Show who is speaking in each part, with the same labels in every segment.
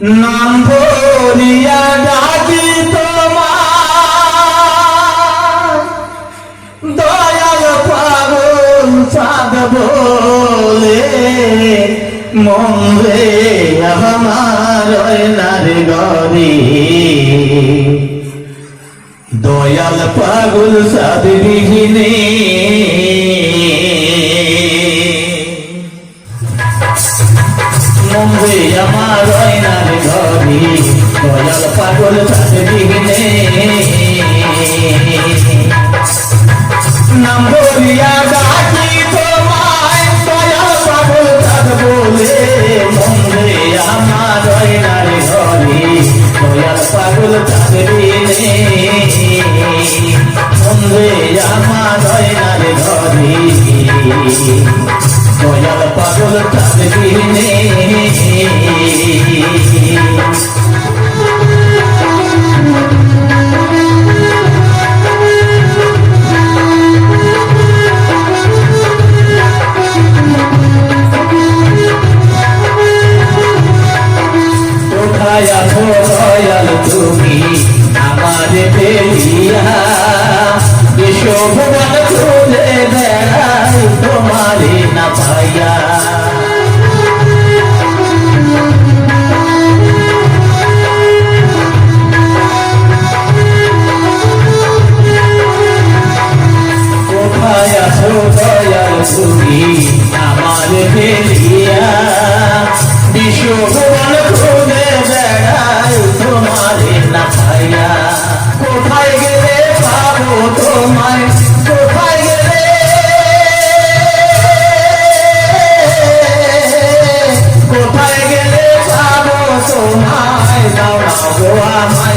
Speaker 1: নাম ভরিয়া ডাকি তোমার। দয়াল পাগল চাঁদ বলে মন রে আমার নারী গরি দয়াল পাগল চাঁদ বিঘিনে বিশ্বভুবন খুলে বেড়াই তোমারে না পাইয়া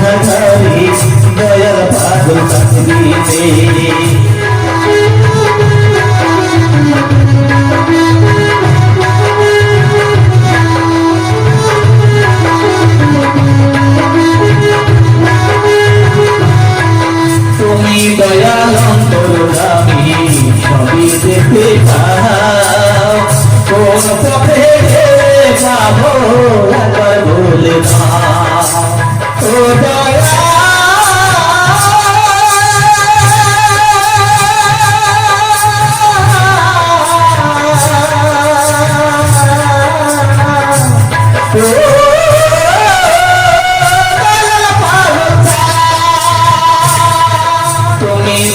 Speaker 1: ঘরে দয়াল পাগল সাদরি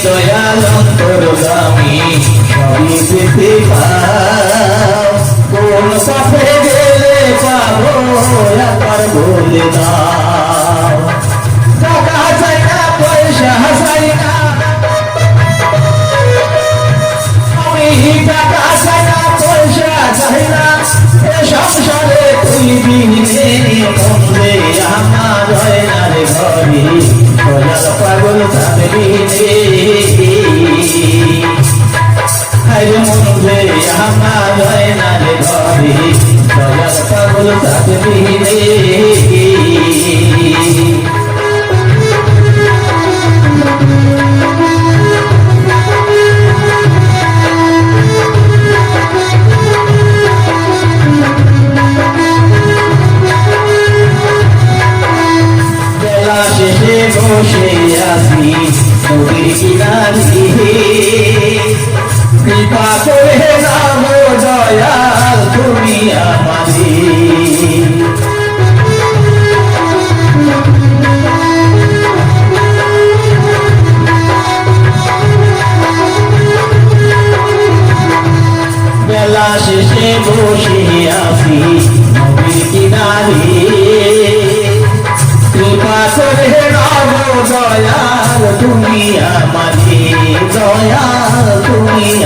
Speaker 1: দয়াল অন্তরগামী সবই পেতে কোন পথে গেলে পাবো একবার বলে দাও পাগল চাঁদবি বেলা শেষে বসে আছি নদীর কিনারে। কৃপা করে নাম দয়াল তুমি আমারে। বেলা শেষে বসে আছি নদীর কিনারে। কৃপা করে নব দয়াল তুমি আমারে। দয়াল তুমি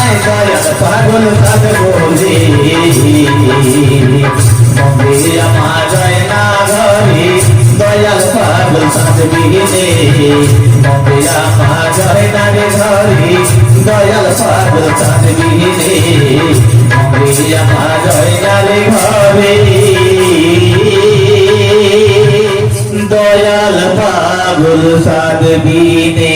Speaker 1: দয়াল পাগল সাদ বলে বম্বে আমার যায় না ঘরে দয়াল পাগল সাদ বিনে বম্বে আমার যায় না রে ঘরে দয়াল পাগল সাদ বিনে বম্বে আমার যায় না রে ঘরে দয়াল পাগল সাদ বিনে